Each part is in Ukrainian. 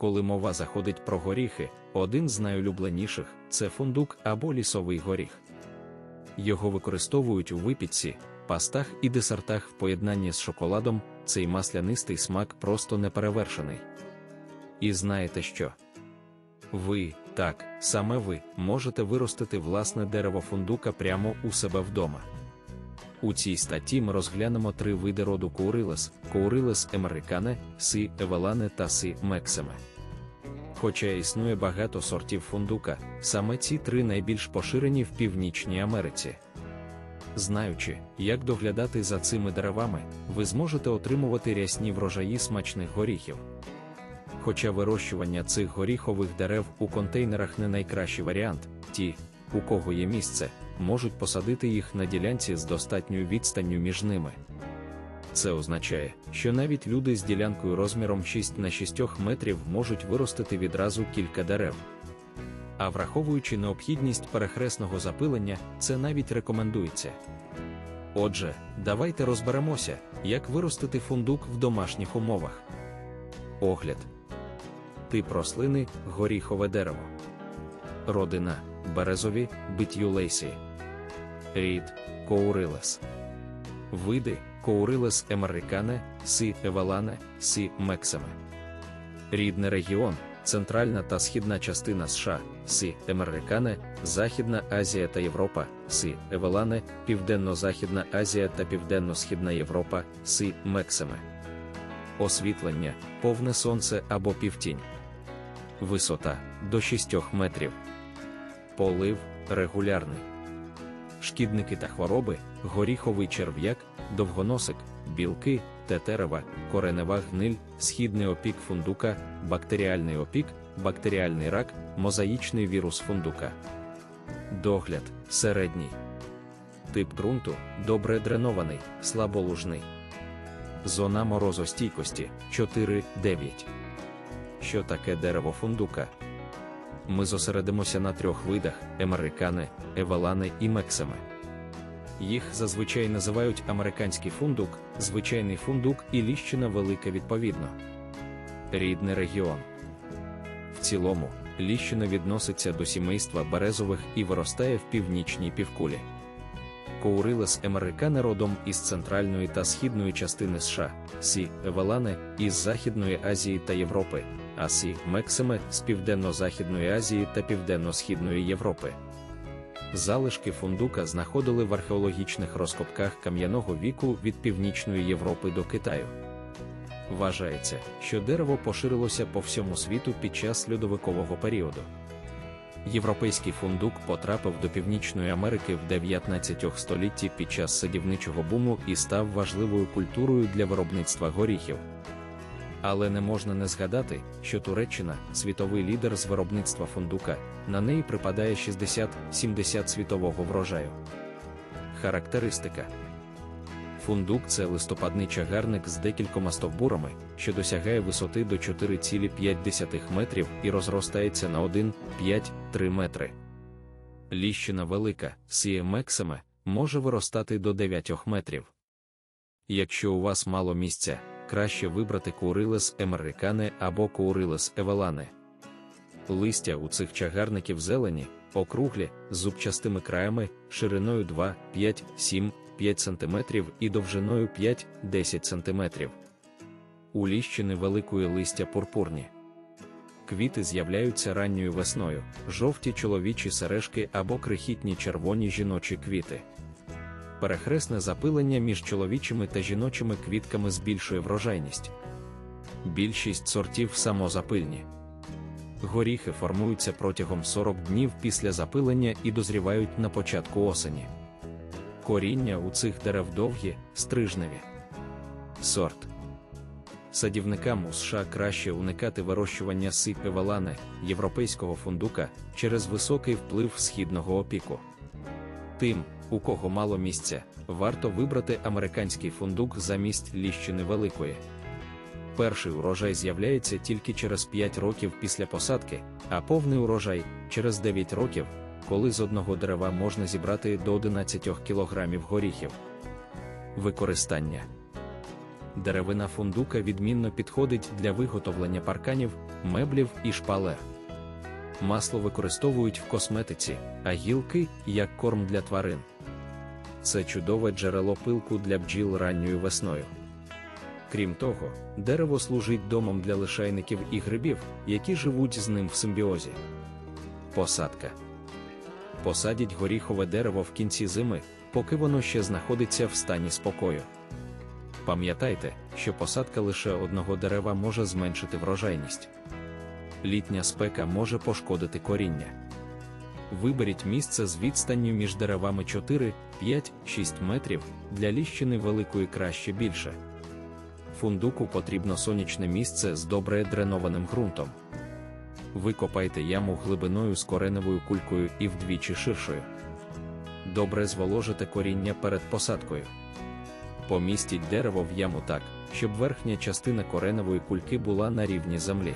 коли мова заходить про горіхи, один з найулюбленіших це фундук або лісовий горіх. Його використовують у випічці, пастах і десертах в поєднанні з шоколадом, цей маслянистий смак просто неперевершений. І знаєте що? Ви, так, саме ви, можете виростити власне дерево фундука прямо у себе вдома. У цій статті ми розглянемо три види роду Коурилес: Коурилес емерикане, Си евелане та Си мексиме. Хоча існує багато сортів фундука, саме ці три найбільш поширені в Північній Америці. Знаючи, як доглядати за цими деревами, ви зможете отримувати рясні врожаї смачних горіхів. Хоча вирощування цих горіхових дерев у контейнерах не найкращий варіант, ті, у кого є місце, можуть посадити їх на ділянці з достатньою відстанню між ними. Це означає, що навіть люди з ділянкою розміром 6 на 6 метрів можуть виростити відразу кілька дерев. А враховуючи необхідність перехресного запилення, це навіть рекомендується. Отже, давайте розберемося, як виростити фундук в домашніх умовах. Огляд. Тип рослини горіхове дерево. Родина березові битюлейсі. Рід коурилес. Види коурилес емерикане, сі евалане, сі мексиме. Рідний регіон Центральна та східна частина США, Сі Емерикане, Західна Азія та Європа, Сі Евелане, Південно-Західна Азія та Південно-Східна Європа, Сі Мексиме. Освітлення, повне сонце або півтінь. Висота до 6 метрів. Полив регулярний. Шкідники та хвороби, горіховий черв'як, довгоносик, білки, тетерева, коренева гниль, східний опік фундука, бактеріальний опік, бактеріальний рак, мозаїчний вірус фундука. Догляд середній. Тип ґрунту добре дренований, слаболужний. Зона морозостійкості 4-9. Що таке дерево фундука? Ми зосередимося на трьох видах: емерикане, евалане і мексиме. Їх зазвичай називають американський фундук, звичайний фундук і ліщина велика відповідно. Рідний регіон. В цілому, ліщина відноситься до сімейства березових і виростає в північній півкулі. Коурилес американе родом із центральної та східної частини США, Сі Евелане із Західної Азії та Європи, а Сі Мексиме з Південно-Західної Азії та Південно-Східної Європи. Залишки фундука знаходили в археологічних розкопках кам'яного віку від Північної Європи до Китаю. Вважається, що дерево поширилося по всьому світу під час льодовикового періоду. Європейський фундук потрапив до Північної Америки в 19 столітті під час садівничого буму і став важливою культурою для виробництва горіхів. Але не можна не згадати, що Туреччина світовий лідер з виробництва фундука, на неї припадає 60-70 світового врожаю. Характеристика Фундук це листопадний чагарник з декількома стовбурами, що досягає висоти до 4,5 метрів і розростається на 1,5-3 метри. Ліщина велика, сіє мексиме, може виростати до 9 метрів. Якщо у вас мало місця, краще вибрати курилес емерикане або курилес евелане. Листя у цих чагарників зелені, округлі, з зубчастими краями, шириною 2, 5, 7, 5 см і довжиною 5-10 см. У ліщини великої листя пурпурні. Квіти з'являються ранньою весною, жовті чоловічі сережки або крихітні червоні жіночі квіти. Перехресне запилення між чоловічими та жіночими квітками збільшує врожайність. Більшість сортів самозапильні. Горіхи формуються протягом 40 днів після запилення і дозрівають на початку осені. Коріння у цих дерев довгі, стрижневі. Сорт. Садівникам у США краще уникати вирощування сипи валани, європейського фундука через високий вплив східного опіку. Тим, у кого мало місця, варто вибрати американський фундук замість ліщини великої. Перший урожай з'являється тільки через 5 років після посадки, а повний урожай через 9 років, коли з одного дерева можна зібрати до 11 кг горіхів. Використання Деревина фундука відмінно підходить для виготовлення парканів, меблів і шпалер. Масло використовують в косметиці, а гілки як корм для тварин. Це чудове джерело пилку для бджіл ранньою весною. Крім того, дерево служить домом для лишайників і грибів, які живуть з ним в симбіозі. Посадка. Посадіть горіхове дерево в кінці зими, поки воно ще знаходиться в стані спокою. Пам'ятайте, що посадка лише одного дерева може зменшити врожайність. Літня спека може пошкодити коріння. Виберіть місце з відстанню між деревами 4, 5, 6 метрів, для ліщини великої краще більше. Фундуку потрібно сонячне місце з добре дренованим ґрунтом. Викопайте яму глибиною з кореневою кулькою і вдвічі ширшою. Добре зволожите коріння перед посадкою. Помістіть дерево в яму так, щоб верхня частина кореневої кульки була на рівні землі.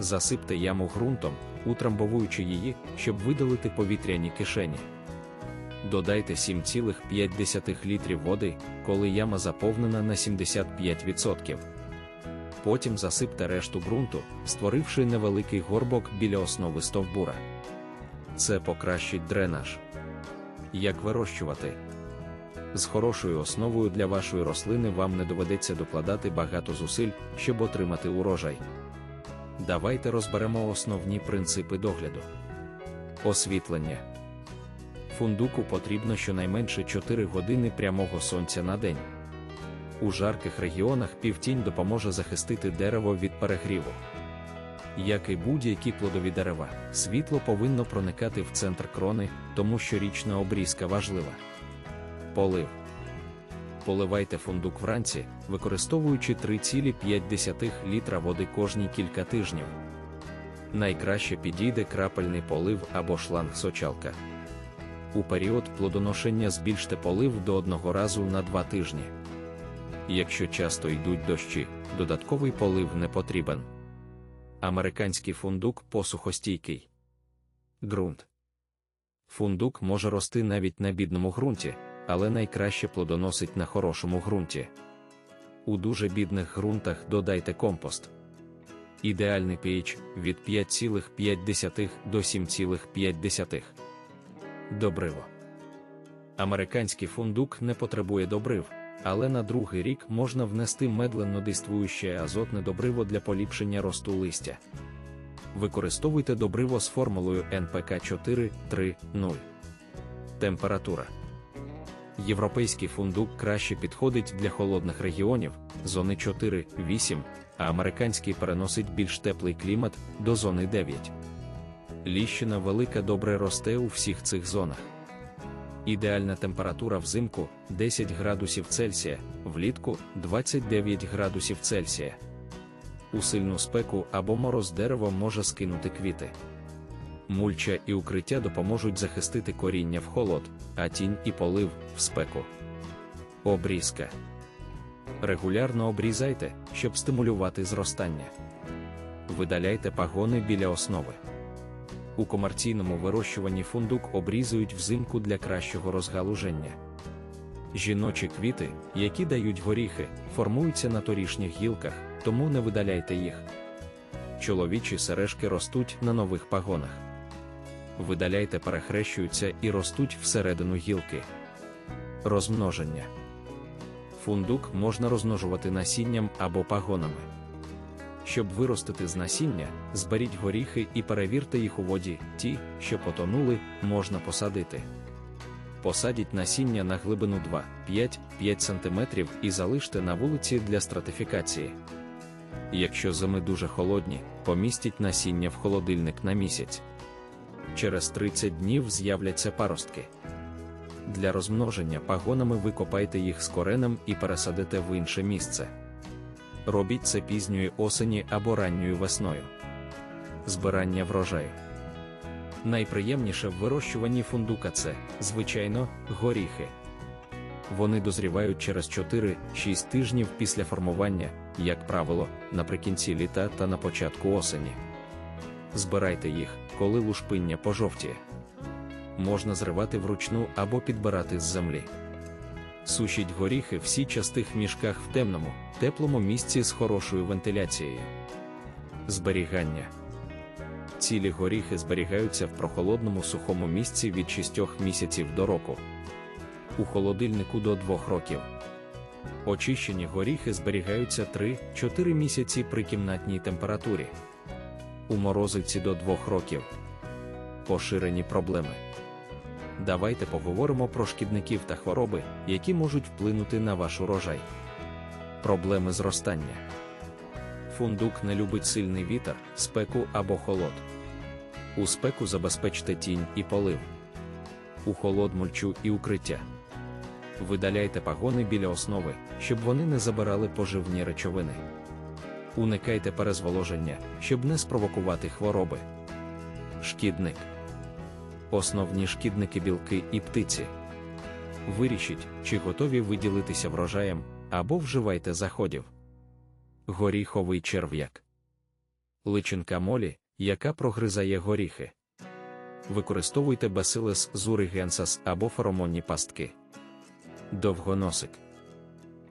Засипте яму ґрунтом, утрамбовуючи її, щоб видалити повітряні кишені. Додайте 7,5 літрів води, коли яма заповнена на 75%. Потім засипте решту ґрунту, створивши невеликий горбок біля основи стовбура. Це покращить дренаж. Як вирощувати? З хорошою основою для вашої рослини вам не доведеться докладати багато зусиль, щоб отримати урожай. Давайте розберемо основні принципи догляду. Освітлення. Фундуку потрібно щонайменше 4 години прямого сонця на день. У жарких регіонах півтінь допоможе захистити дерево від перегріву. Як і будь-які плодові дерева, світло повинно проникати в центр крони, тому що річна обрізка важлива. Полив. Поливайте фундук вранці, використовуючи 3,5 літра води кожні кілька тижнів. Найкраще підійде крапельний полив або шланг-сочалка. У період плодоношення збільште полив до одного разу на два тижні. Якщо часто йдуть дощі, додатковий полив не потрібен. Американський фундук посухостійкий. Ґрунт. Фундук може рости навіть на бідному ґрунті, але найкраще плодоносить на хорошому ґрунті. У дуже бідних ґрунтах додайте компост. Ідеальний pH від 5,5 до 7,5. Добриво. Американський фундук не потребує добрив, але на другий рік можна внести медленно действуюче азотне добриво для поліпшення росту листя. Використовуйте добриво з формулою НПК 4.3.0. Температура. Європейський фундук краще підходить для холодних регіонів, зони 4-8, а американський переносить більш теплий клімат до зони 9. Ліщина велика добре росте у всіх цих зонах. Ідеальна температура взимку 10 градусів Цельсія, влітку 29 градусів Цельсія. У сильну спеку або мороз дерево може скинути квіти. Мульча і укриття допоможуть захистити коріння в холод, а тінь і полив в спеку. Обрізка. Регулярно обрізайте, щоб стимулювати зростання. Видаляйте пагони біля основи. У комерційному вирощуванні фундук обрізують взимку для кращого розгалуження. Жіночі квіти, які дають горіхи, формуються на торішніх гілках, тому не видаляйте їх. Чоловічі сережки ростуть на нових пагонах. Видаляйте, перехрещуються і ростуть всередину гілки. Розмноження. Фундук можна розмножувати насінням або пагонами. Щоб виростити з насіння, зберіть горіхи і перевірте їх у воді, ті, що потонули, можна посадити. Посадіть насіння на глибину 2-5-5 см і залиште на вулиці для стратифікації. Якщо зими дуже холодні, помістіть насіння в холодильник на місяць. Через 30 днів з'являться паростки. Для розмноження пагонами викопайте їх з коренем і пересадите в інше місце. Робіть це пізньої осені або ранньою весною. Збирання врожаю. Найприємніше в вирощуванні фундука це, звичайно, горіхи. Вони дозрівають через 4-6 тижнів після формування, як правило, наприкінці літа та на початку осені. Збирайте їх, коли лушпиння пожовтіє. Можна зривати вручну або підбирати з землі. Сушіть горіхи в січастих мішках в темному, теплому місці з хорошою вентиляцією. Зберігання. Цілі горіхи зберігаються в прохолодному сухому місці від 6 місяців до року. У холодильнику до 2 років. Очищені горіхи зберігаються 3-4 місяці при кімнатній температурі. У морозивці до 2 років. Поширені проблеми. Давайте поговоримо про шкідників та хвороби, які можуть вплинути на ваш урожай. Проблеми зростання. Фундук не любить сильний вітер, спеку або холод. У спеку забезпечте тінь і полив. У холод мульчу і укриття. Видаляйте пагони біля основи, щоб вони не забирали поживні речовини. Уникайте перезволоження, щоб не спровокувати хвороби. Шкідник. Основні шкідники білки і птиці. Вирішіть, чи готові виділитися врожаєм, або вживайте заходів. Горіховий черв'як. Личинка молі, яка прогризає горіхи. Використовуйте Bacillus zurigensas або феромонні пастки. Довгоносик.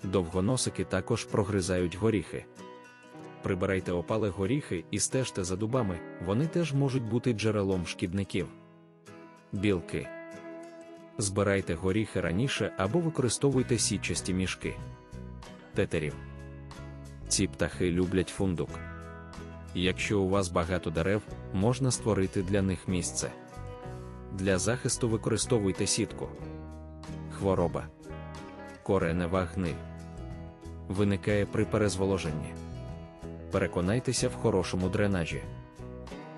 Довгоносики також прогризають горіхи. Прибирайте опали горіхи і стежте за дубами, вони теж можуть бути джерелом шкідників. Білки. Збирайте горіхи раніше або використовуйте січасті мішки. Тетерів. Ці птахи люблять фундук. Якщо у вас багато дерев, можна створити для них місце. Для захисту використовуйте сітку. Хвороба. Коренева гниль. Виникає при перезволоженні. Переконайтеся в хорошому дренажі.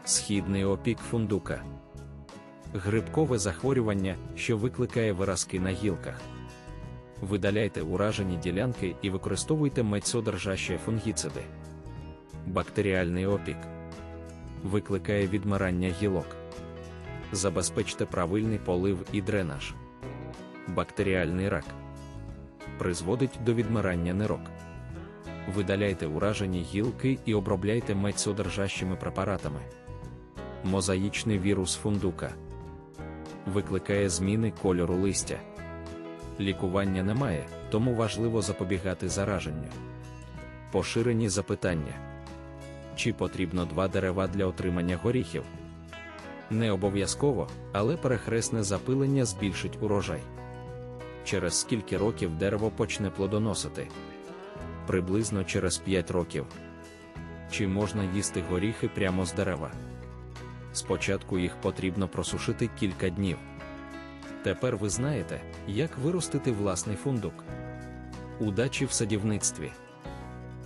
Східний опік фундука. Грибкове захворювання, що викликає виразки на гілках. Видаляйте уражені ділянки і використовуйте медсодержащі фунгіциди. Бактеріальний опік викликає відмирання гілок. Забезпечте правильний полив і дренаж. Бактеріальний рак призводить до відмирання нирок. Видаляйте уражені гілки і обробляйте медсодержащими препаратами. Мозаїчний вірус фундука викликає зміни кольору листя. Лікування немає, тому важливо запобігати зараженню. Поширені запитання: чи потрібно два дерева для отримання горіхів? Не обов'язково, але перехресне запилення збільшить урожай. Через скільки років дерево почне плодоносити? Приблизно через 5 років. Чи можна їсти горіхи прямо з дерева? Спочатку їх потрібно просушити кілька днів. Тепер ви знаєте, як виростити власний фундук. Удачі в садівництві!